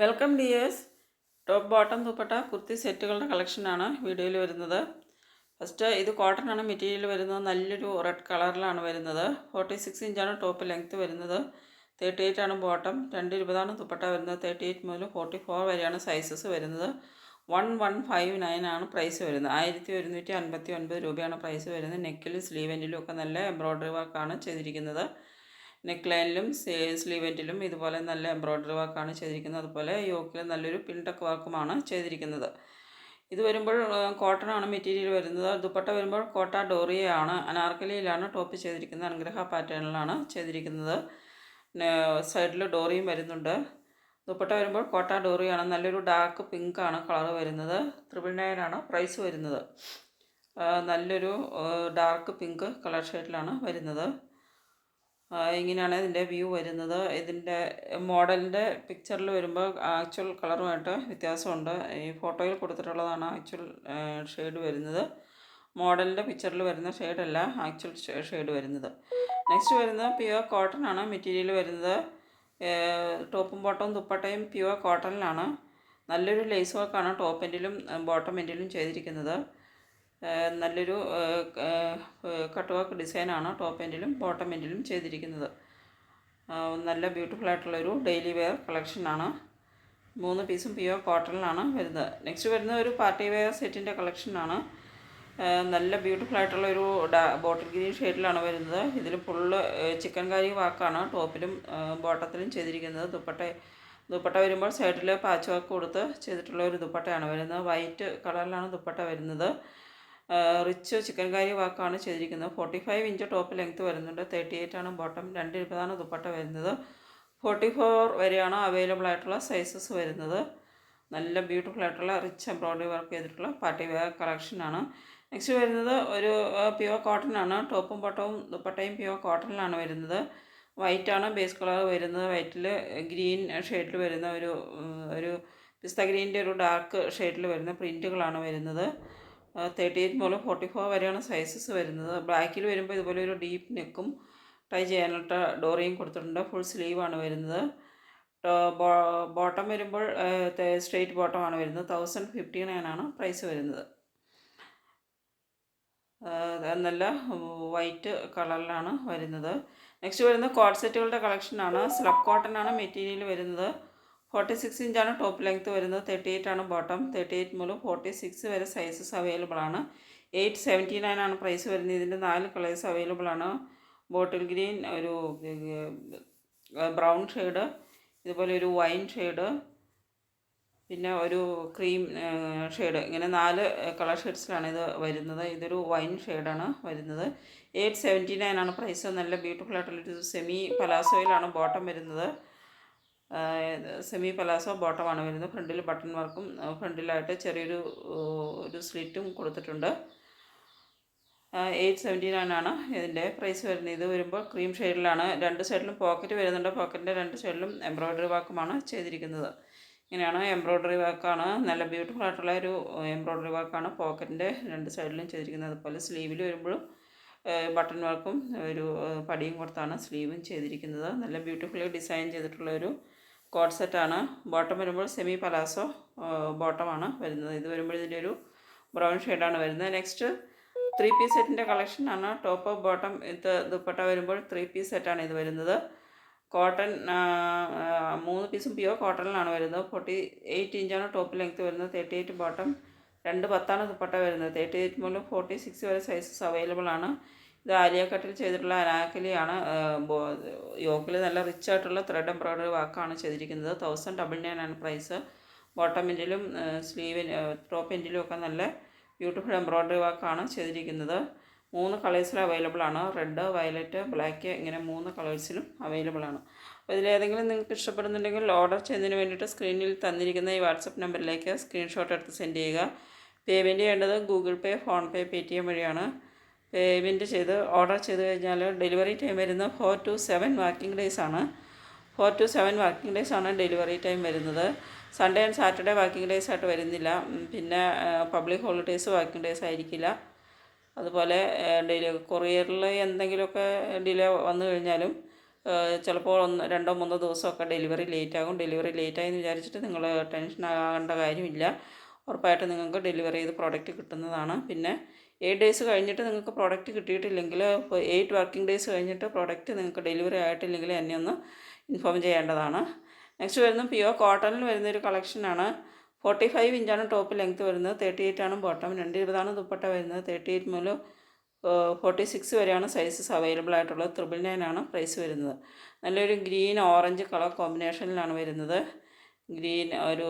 Welcome dears. Top bottom dupatta kurti സെറ്റുകളുടെ കളക്ഷനാണ് വീഡിയോയിൽ വരുന്നത്. ഫസ്റ്റ് ഇത് കോട്ടൺ ആണ് മെറ്റീരിയൽ വരുന്നത്. നല്ലൊരു റെഡ് കളറിലാണ് വരുന്നത്. ഫോർട്ടി സിക്സ് ഇഞ്ചാണ് ടോപ്പ് ലെങ്ത്ത് വരുന്നത്. തേർട്ടി എയ്റ്റ് ആണ് ബോട്ടം. രണ്ട് ഇരുപതാണ് ദുപ്പട്ട വരുന്നത്. തേർട്ടി എയ്റ്റ് മുതൽ ഫോർട്ടി ഫോർ വരെയാണ് സൈസസ് വരുന്നത്. വൺ വൺ ഫൈവ് നയൻ ആണ് പ്രൈസ് വരുന്നത്. ആയിരത്തി ഒരുന്നൂറ്റി അൻപത്തി ഒൻപത് രൂപയാണ് പ്രൈസ് വരുന്നത്. നെക്കിലും സ്ലീവെന്റിലും ഒക്കെ നല്ല എംബ്രോയ്ഡറി വർക്കാണ് ചെയ്തിരിക്കുന്നത്. നെക്ക് ലൈനിലും സ്ലീവെന്റിലും ഇതുപോലെ നല്ല എംബ്രോയ്ഡറി വർക്കാണ് ചെയ്തിരിക്കുന്നത്. അതുപോലെ യോക്കിൽ നല്ലൊരു പിൻടക്ക് വർക്കുമാണ് ചെയ്തിരിക്കുന്നത്. ഇത് വരുമ്പോൾ കോട്ടൺ ആണ് മെറ്റീരിയൽ വരുന്നത്. ദുപ്പട്ട വരുമ്പോൾ കോട്ട ഡോറിയയാണ് അനാർക്കലിയിലാണ് ടോപ്പ് ചെയ്തിരിക്കുന്നത്. അനുഗ്രഹ പാറ്റേണിലാണ് ചെയ്തിരിക്കുന്നത്. സൈഡിൽ ഡോറിയും വരുന്നുണ്ട്. ദുപ്പട്ട വരുമ്പോൾ കോട്ട ഡോറിയാണ്. നല്ലൊരു ഡാർക്ക് പിങ്ക് ആണ് കളർ വരുന്നത്. ത്രിപിൾ നയനാണ് പ്രൈസ് വരുന്നത്. നല്ലൊരു ഡാർക്ക് പിങ്ക് കളർ ഷെയ്ഡിലാണ് വരുന്നത്. ഇങ്ങനെയാണ് ഇതിന്റെ വ്യൂ വരുന്നത്. ഇതിന്റെ മോഡലിന്റെ പിക്ചറിൽ വരുമ്പോൾ ആക്ച്വൽ കളറുമായിട്ട് വ്യത്യാസമുണ്ട്. ഈ ഫോട്ടോയിൽ കൊടുത്തിട്ടുള്ളതാണ് ആക്ച്വൽ ഷെയ്ഡ് വരുന്നത്. മോഡലിന്റെ പിക്ചറിൽ വരുന്ന ഷെയ്ഡല്ല ആക്ച്വൽ ഷെയ്ഡ് വരുന്നത്. നെക്സ്റ്റ് വരുന്നത് പ്യുവർ കോട്ടൺ ആണ് മെറ്റീരിയൽ വരുന്നത് ടോപ്പും ബോട്ടവും ദുപ്പട്ടയും പ്യുവർ കോട്ടണിലാണ് നല്ലൊരു ലേസ് വർക്കാണ് ടോപ്പ് എൻഡിലും ബോട്ടം എൻഡിലും ചെയ്തിരിക്കുന്നത്. നല്ലൊരു കട്ട് വർക്ക് ഡിസൈനാണ് ടോപ്പ് എൻഡിലും ബോട്ടം എൻഡിലും ചെയ്തിരിക്കുന്നത്. നല്ല ബ്യൂട്ടിഫുൾ ആയിട്ടുള്ളൊരു ഡെയിലി വെയർ കളക്ഷനാണ് മൂന്ന് പീസും പ്യുവർ കോട്ടണിലാണ് വരുന്നത്. നെക്സ്റ്റ് വരുന്ന ഒരു പാർട്ടി വെയർ സെറ്റിന്റെ കളക്ഷനാണ് നല്ല ബ്യൂട്ടിഫുൾ ആയിട്ടുള്ള ഒരു ബോട്ടിൽ ഗ്രീൻ ഷെയ്ഡിലാണ് വരുന്നത്. ഇതിൽ ഫുള്ള് ചിക്കൻ കാരി വാക്കാണ് ടോപ്പിലും ബോട്ടത്തിലും ചെയ്തിരിക്കുന്നത്. ദുപ്പട്ട ദുപ്പട്ട വരുമ്പോൾ സൈഡിൽ പാച്ച് വർക്ക് കൊടുത്ത് ചെയ്തിട്ടുള്ള ഒരു ദുപ്പട്ടയാണ് വരുന്നത്. വൈറ്റ് കളറിലാണ് ദുപ്പട്ട വരുന്നത്. റിച്ച് ചിക്കൻ കാരി വാക്കാണ് ചെയ്തിരിക്കുന്നത്. Forty five inch top length വരുന്നുണ്ട്. തേർട്ടി എയ്റ്റ് ആണ് ബോട്ടം. രണ്ട് ഇരുപതാണ് ദുപ്പട്ട വരുന്നത്. ഫോർട്ടി ഫോർ വരെയാണ് അവൈലബിൾ ആയിട്ടുള്ള സൈസസ് വരുന്നത്. നല്ല ബ്യൂട്ടിഫുൾ ആയിട്ടുള്ള റിച്ച് എംബ്രോയ്ഡറി വർക്ക് ചെയ്തിട്ടുള്ള പാർട്ടി വെയർ കളക്ഷനാണ് നെക്സ്റ്റ് വരുന്നത് ഒരു പ്യുവർ കോട്ടൺ ആണ്. ടോപ്പും ബോട്ടവും ദുപ്പട്ടയും പ്യുവർ കോട്ടണിലാണ് വരുന്നത്. വൈറ്റ് ആണ് ബേസ് കളർ വരുന്നത്. വൈറ്റിൽ ഗ്രീൻ ഷെയ്ഡിൽ വരുന്ന ഒരു ഒരു പിസ്ത ഗ്രീനിന്റെ ഒരു ഡാർക്ക് ഷെയ്ഡിൽ വരുന്ന പ്രിന്റുകളാണ് വരുന്നത്. തേർട്ടി എയ്റ്റ് മുതൽ ഫോർട്ടി ഫോർ വരെയാണ് സൈസസ് വരുന്നത്. ബ്ലാക്കിൽ വരുമ്പോൾ ഇതുപോലെ ഒരു ഡീപ്പ് നെക്കും ടൈ ചെയ്യാനായിട്ട് ഡോറിയും കൊടുത്തിട്ടുണ്ട്. ഫുൾ സ്ലീവാണ് വരുന്നത്. ബോട്ടം വരുമ്പോൾ സ്ട്രെയിറ്റ് ബോട്ടമാണ് വരുന്നത്. തൗസൻഡ് ഫിഫ്റ്റി നയൻ ആണ് പ്രൈസ് വരുന്നത്. നല്ല വൈറ്റ് കളറിലാണ് വരുന്നത്. നെക്സ്റ്റ് വരുന്നത് കോട്ട് സെറ്റുകളുടെ കളക്ഷനാണ് സ്ലബ് കോട്ടൺ ആണ് മെറ്റീരിയൽ വരുന്നത്. ഫോർട്ടി സിക്സ് ഇഞ്ചാണ് ടോപ്പ് ലെങ്ത്ത് വരുന്നത്. തേർട്ടി എയ്റ്റ് ആണ് ബോട്ടം. തേർട്ടി എയ്റ്റ് മുതൽ ഫോർട്ടി സിക്സ് വരെ സൈസസ് അവൈലബിൾ ആണ്. എയ്റ്റ് സെവന്റി നയൻ ആണ് പ്രൈസ് വരുന്നത്. ഇതിന്റെ നാല് കളേഴ്സ് അവൈലബിൾ ആണ്. ബോട്ടിൽ ഗ്രീൻ ഒരു ബ്രൗൺ ഷെയ്ഡ് ഇതുപോലെ ഒരു വൈൻ ഷെയ്ഡ് പിന്നെ ഒരു ക്രീം ഷെയ്ഡ്. ഇങ്ങനെ നാല് കളർ ഷെയ്ഡ്സിലാണ് ഇത് വരുന്നത്. ഇതൊരു വൈൻ ഷെയ്ഡാണ് വരുന്നത്. എയ്റ്റ് സെവന്റി നയൻ ആണ് പ്രൈസ്. നല്ല ബ്യൂട്ടിഫുൾ ആയിട്ടുള്ളൊരു സെമി പലാസോയിലാണ് ബോട്ടം വരുന്നത്. സെമി പലാസോ ബോട്ടമാണ് വരുന്നത്. ഫ്രണ്ടിൽ ബട്ടൺ വർക്കും ഫ്രണ്ടിലായിട്ട് ചെറിയൊരു ഒരു സ്ലിറ്റും കൊടുത്തിട്ടുണ്ട്. എയ്റ്റ് സെവന്റി നയൻ ആണ് ഇതിന്റെ പ്രൈസ് വരുന്നത്. ഇത് വരുമ്പോൾ ക്രീം ഷെയ്ഡിലാണ് രണ്ട് സൈഡിലും പോക്കറ്റ് വരുന്നുണ്ട്. പോക്കറ്റിന്റെ രണ്ട് സൈഡിലും എംബ്രോയ്ഡറി വർക്കുമാണ് ചെയ്തിരിക്കുന്നത്. ഇങ്ങനെയാണ് എംബ്രോയ്ഡറി വർക്കാണ് നല്ല ബ്യൂട്ടിഫുൾ ആയിട്ടുള്ള ഒരു എംബ്രോയ്ഡറി വർക്കാണ് പോക്കറ്റിന്റെ രണ്ട് സൈഡിലും ചെയ്തിരിക്കുന്നത്. അതുപോലെ സ്ലീവിൽ വരുമ്പോഴും ബട്ടൺ വർക്കും ഒരു പടിയും കൊടുത്താണ് സ്ലീവും ചെയ്തിരിക്കുന്നത്. നല്ല ബ്യൂട്ടിഫുള്ളി ഡിസൈൻ ചെയ്തിട്ടുള്ള ഒരു കോഡ് സെറ്റാണ്. ബോട്ടം വരുമ്പോൾ സെമി പലാസോ ബോട്ടമാണ് വരുന്നത്. ഇത് വരുമ്പോൾ ഇതിന്റെ ഒരു ബ്രൗൺ ഷെയ്ഡാണ് വരുന്നത്. നെക്സ്റ്റ് ത്രീ പീസ് സെറ്റിന്റെ കളക്ഷനാണ് ടോപ്പ് ബോട്ടം ഇത് ദുപ്പട്ട വരുമ്പോൾ ത്രീ പീസ് സെറ്റാണ് ഇത് വരുന്നത്. കോട്ടൺ മൂന്ന് പീസും പ്യുവർ കോട്ടണിലാണ് വരുന്നത്. ഫോർട്ടി എയ്റ്റ് ഇഞ്ചാണ് ടോപ്പ് ലെങ്ത്ത് വരുന്നത്. തേർട്ടി എയ്റ്റ് ബോട്ടം രണ്ട് പത്താണ് ദുപ്പട്ട വരുന്നത്. തേർട്ടി എയ്റ്റ് മുതൽ ഫോർട്ടി സിക്സ് വരെ സൈസസ് അവൈലബിൾ ആണ്. ഇത് ആലിയ കട്ടിൽ ചെയ്തിട്ടുള്ള അനാക്കലിയാണ് യോക്കിൽ നല്ല റിച്ച് ആയിട്ടുള്ള ത്രെഡ് എംബ്രോയ്ഡറി വർക്കാണ് ചെയ്തിരിക്കുന്നത്. തൗസൻഡ് ഡബിൾ നയൻ ആണ് പ്രൈസ് ബോട്ടം എൻഡിലും സ്ലീവിന് ടോപ്പ് എൻഡിലും ഒക്കെ നല്ല ബ്യൂട്ടിഫുൾ എംബ്രോയ്ഡറി വർക്കാണ് ചെയ്തിരിക്കുന്നത്. മൂന്ന് കളേഴ്സിൽ അവൈലബിൾ ആണ്. റെഡ് വയലറ്റ് ബ്ലാക്ക് ഇങ്ങനെ മൂന്ന് കളേഴ്സിലും അവൈലബിൾ ആണ്. അപ്പോൾ ഇതിലേതെങ്കിലും നിങ്ങൾക്ക് ഇഷ്ടപ്പെടുന്നുണ്ടെങ്കിൽ ഓർഡർ ചെയ്യുന്നതിന് വേണ്ടിയിട്ട് സ്ക്രീനിൽ തന്നിരിക്കുന്ന ഈ വാട്സപ്പ് നമ്പറിലേക്ക് സ്ക്രീൻഷോട്ട് എടുത്ത് സെൻഡ് ചെയ്യുക. പേയ്മെന്റ് ചെയ്യേണ്ടത് Google pay PhonePe Paytm വഴിയാണ്. പേയ്മെന്റ് ചെയ്ത് ഓർഡർ ചെയ്ത് കഴിഞ്ഞാൽ ഡെലിവറി ടൈം വരുന്നത് four to seven working days ആണ്. Four to seven working days ആണ് ഡെലിവറി ടൈം വരുന്നത്. Sunday and Saturday working days ആയിട്ട് വരുന്നില്ല. പിന്നെ പബ്ലിക് ഹോളിഡേയ്സ് വർക്കിംഗ് ഡേയ്സ് ആയിരിക്കില്ല. അതുപോലെ ഡെലി കൊറിയറിൽ എന്തെങ്കിലുമൊക്കെ ഡിലേ വന്നു കഴിഞ്ഞാലും ചിലപ്പോൾ ഒന്ന് രണ്ടോ മൂന്നോ ദിവസമൊക്കെ ഡെലിവറി ലേറ്റ് ആകും ഡെലിവറി ലേറ്റ് എന്ന് വിചാരിച്ചിട്ട് നിങ്ങൾ ടെൻഷൻ ആകേണ്ട കാര്യമില്ല. ഉറപ്പായിട്ട് നിങ്ങൾക്ക് ഡെലിവറി ചെയ്ത് പ്രോഡക്റ്റ് കിട്ടുന്നതാണ്. പിന്നെ എയ്റ്റ് ഡേയ്സ് കഴിഞ്ഞിട്ട് നിങ്ങൾക്ക് പ്രോഡക്റ്റ് കിട്ടിയിട്ടില്ലെങ്കിൽ എയ്റ്റ് വർക്കിംഗ് ഡേയ്സ് കഴിഞ്ഞിട്ട് പ്രോഡക്റ്റ് നിങ്ങൾക്ക് ഡെലിവറി ആയിട്ടില്ലെങ്കിൽ എന്നെ ഒന്ന് ഇൻഫോം ചെയ്യേണ്ടതാണ്. നെക്സ്റ്റ് വരുന്നത് പ്യുവർ കോട്ടണിൽ വരുന്ന ഒരു കളക്ഷനാണ് ഫോർട്ടി ഫൈവ് ഇഞ്ചാണ് ടോപ്പ് ലെങ്ത്ത് വരുന്നത് തേർട്ടി എയ്റ്റ് ആണ് ബോട്ടം രണ്ട് ഇരുപതാണ് ദുപ്പട്ട വരുന്നത് തേർട്ടി എയ്റ്റ് മുതൽ ഫോർട്ടി സിക്സ് വരെയാണ് സൈസസ് അവൈലബിൾ ആയിട്ടുള്ളത്. ത്രിബിൾ നയൻ ആണ് പ്രൈസ് വരുന്നത്. നല്ലൊരു ഗ്രീൻ ഓറഞ്ച് കളർ കോമ്പിനേഷനിലാണ് വരുന്നത്. ഗ്രീൻ ഒരു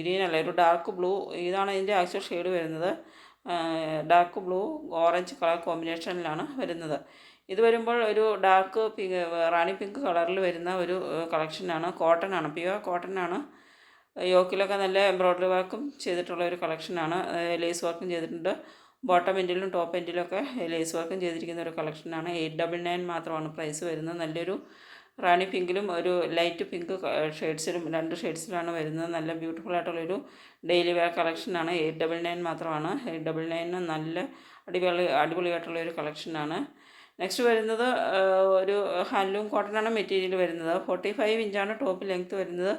ഗ്രീൻ അല്ല ഒരു ഡാർക്ക് ബ്ലൂ ഇതാണ് ഇതിന്റെ ആക്ച്വൽ ഷെയ്ഡ് വരുന്നത്. ഡാർക്ക് ബ്ലൂ ഓറഞ്ച് കളർ കോമ്പിനേഷനിലാണ് വരുന്നത്. ഇത് വരുമ്പോൾ ഒരു ഡാർക്ക് പിങ്ക് റാണി പിങ്ക് കളറിൽ വരുന്ന ഒരു കളക്ഷനാണ് കോട്ടൺ ആണ്. പ്യുവർ കോട്ടൺ ആണ്. യോക്കിലൊക്കെ നല്ല എംബ്രോയ്ഡറി വർക്കും ചെയ്തിട്ടുള്ള ഒരു കളക്ഷനാണ് ലേസ് വർക്കും ചെയ്തിട്ടുണ്ട്. ബോട്ടം എൻഡിലും ടോപ്പ് എൻഡിലൊക്കെ ലേസ് വർക്കും ചെയ്തിരിക്കുന്ന ഒരു കളക്ഷനാണ് എയ്റ്റ് ഡബിൾ നയൻ മാത്രമാണ് പ്രൈസ് വരുന്നത്. നല്ലൊരു റാണി പിങ്കിലും ഒരു ലൈറ്റ് പിങ്ക് ഷെയ്ഡ്സിലും രണ്ട് ഷെയ്ഡ്സിലാണ് വരുന്നത്. നല്ല ബ്യൂട്ടിഫുൾ ആയിട്ടുള്ളൊരു ഡെയിലി വെയർ കളക്ഷനാണ്. എയ്റ്റ് ഡബിൾ നയൻ മാത്രമാണ്. എയ്റ്റ് ഡബിൾ നയന് നല്ല അടിപൊളി അടിപൊളിയായിട്ടുള്ള ഒരു കളക്ഷനാണ്. നെക്സ്റ്റ് വരുന്നത് ഒരു ഹാൻഡ്ലൂം കോട്ടനാണ് മെറ്റീരിയൽ വരുന്നത്. ഫോർട്ടി ഫൈവ് ഇഞ്ചാണ് ടോപ്പ് ലെങ്ത്ത് വരുന്നത്.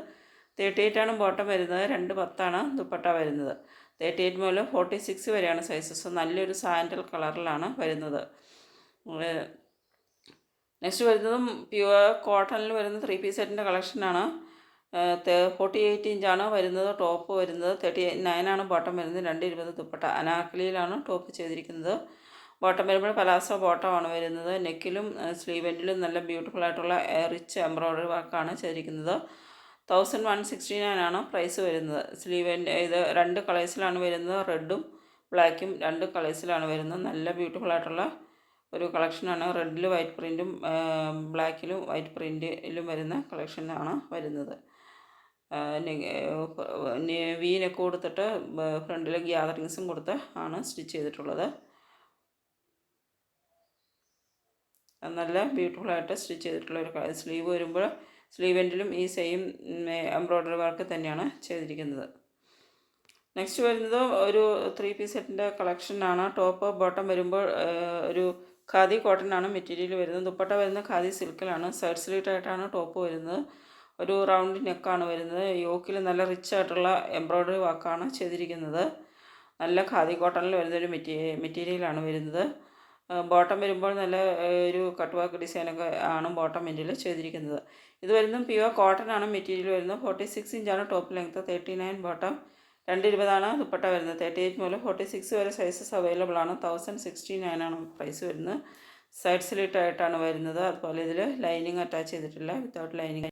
തേർട്ടി എയ്റ്റ് ആണ് ബോട്ടം വരുന്നത്. രണ്ട് പത്താണ് ദുപ്പട്ട വരുന്നത്. തേർട്ടി എയ്റ്റ് മുതൽ ഫോർട്ടി സിക്സ് വരെയാണ് സൈസസ്. നല്ലൊരു സാൻഡൽ കളറിലാണ് വരുന്നത്. നെക്സ്റ്റ് വരുന്നതും പ്യുവർ കോട്ടണിൽ വരുന്ന ത്രീ പീസ് സെറ്റിന്റെ കളക്ഷനാണ് ഫോർട്ടി എയ്റ്റ് ഇഞ്ചാണ് വരുന്നത് ടോപ്പ് വരുന്നത് തേർട്ടി നയനാണ് ബോട്ടം വരുന്നത് രണ്ട് ഇരുപത് ദുപ്പട്ട അനാക്ലിയിലാണ് ടോപ്പ് ചെയ്തിരിക്കുന്നത്. ബോട്ടം വരുമ്പോൾ പലാസോ ബോട്ടമാണ് വരുന്നത്. നെക്കിലും സ്ലീവെന്റിലും നല്ല ബ്യൂട്ടിഫുൾ ആയിട്ടുള്ള റിച്ച് എംബ്രോയ്ഡറി വർക്കാണ് ചെയ്തിരിക്കുന്നത്. തൗസൻഡ് വൺ സിക്സ്റ്റി നയൻ ആണ് പ്രൈസ് വരുന്നത്. സ്ലീവെന്റ് ഇത് രണ്ട് കളേഴ്സിലാണ് വരുന്നത്. റെഡും ബ്ലാക്കും രണ്ട് കളേഴ്സിലാണ് വരുന്നത്. നല്ല ബ്യൂട്ടിഫുൾ ആയിട്ടുള്ള ഒരു കളക്ഷനാണ്. റെഡിൽ വൈറ്റ് പ്രിന്റും ബ്ലാക്കിലും വൈറ്റ് പ്രിന്റിലും വരുന്ന കളക്ഷനാണ് വരുന്നത്. വീനൊക്കെ കൊടുത്തിട്ട് ഫ്രണ്ടിൽ ഗ്യാതറിങ്സും കൊടുത്ത് ആണ് സ്റ്റിച്ച് ചെയ്തിട്ടുള്ളത്. നല്ല ബ്യൂട്ടിഫുള്ളായിട്ട് സ്റ്റിച്ച് ചെയ്തിട്ടുള്ള ഒരു സ്ലീവ് വരുമ്പോൾ സ്ലീവ് എൻഡിലും ഈ സെയിം എംബ്രോയ്ഡറി വർക്ക് തന്നെയാണ് ചെയ്തിരിക്കുന്നത്. നെക്സ്റ്റ് വരുന്നത് ഒരു ത്രീ പീസ് സെറ്റിന്റെ കളക്ഷനാണ്. ടോപ്പ് ബോട്ടം വരുമ്പോൾ ഒരു ഖാദി കോട്ടൺ ആണ് മെറ്റീരിയൽ വരുന്നത്. ദുപ്പട്ട വരുന്ന ഖാദി സിൽക്കിലാണ്. സൈഡ് സ്ലീറ്റ് ആയിട്ടാണ് ടോപ്പ് വരുന്നത്. ഒരു റൗണ്ട് നെക്കാണ് വരുന്നത്. യോക്കിൽ നല്ല റിച്ച് ആയിട്ടുള്ള എംബ്രോയ്ഡറി വർക്കാണ് ചെയ്തിരിക്കുന്നത്. നല്ല ഖാദി കോട്ടണിൽ വരുന്നൊരു മെറ്റീ മെറ്റീരിയലാണ് വരുന്നത്. ബോട്ടം വരുമ്പോൾ നല്ല ഒരു കട്ട് വർക്ക് ഡിസൈനൊക്കെ ആണ് ബോട്ടം എൻഡിൽ ചെയ്തിരിക്കുന്നത്. ഇത് വരുന്നത് പ്യുവർ കോട്ടൺ ആണ് മെറ്റീരിയൽ വരുന്നത്. ഫോർട്ടി സിക്സ് ഇഞ്ചാണ് top length thirty nine bottom രണ്ട് ഇരുപതാണ് ദുപ്പട്ട വരുന്നത്. തേർട്ടി എയ്റ്റ് മുതൽ ഫോർട്ടി സിക്സ് വരെ സൈസസ് അവൈലബിൾ ആണ്. തൗസൻഡ് സിക്സ്റ്റി നയൻ ആണ് പ്രൈസ് വരുന്നത്. സൈഡ് സ്ലിറ്റ് ആയിട്ടാണ് വരുന്നത്. അതുപോലെ ഇതിൽ ലൈനിങ് അറ്റാച്ച് ചെയ്തിട്ടില്ല. Without lining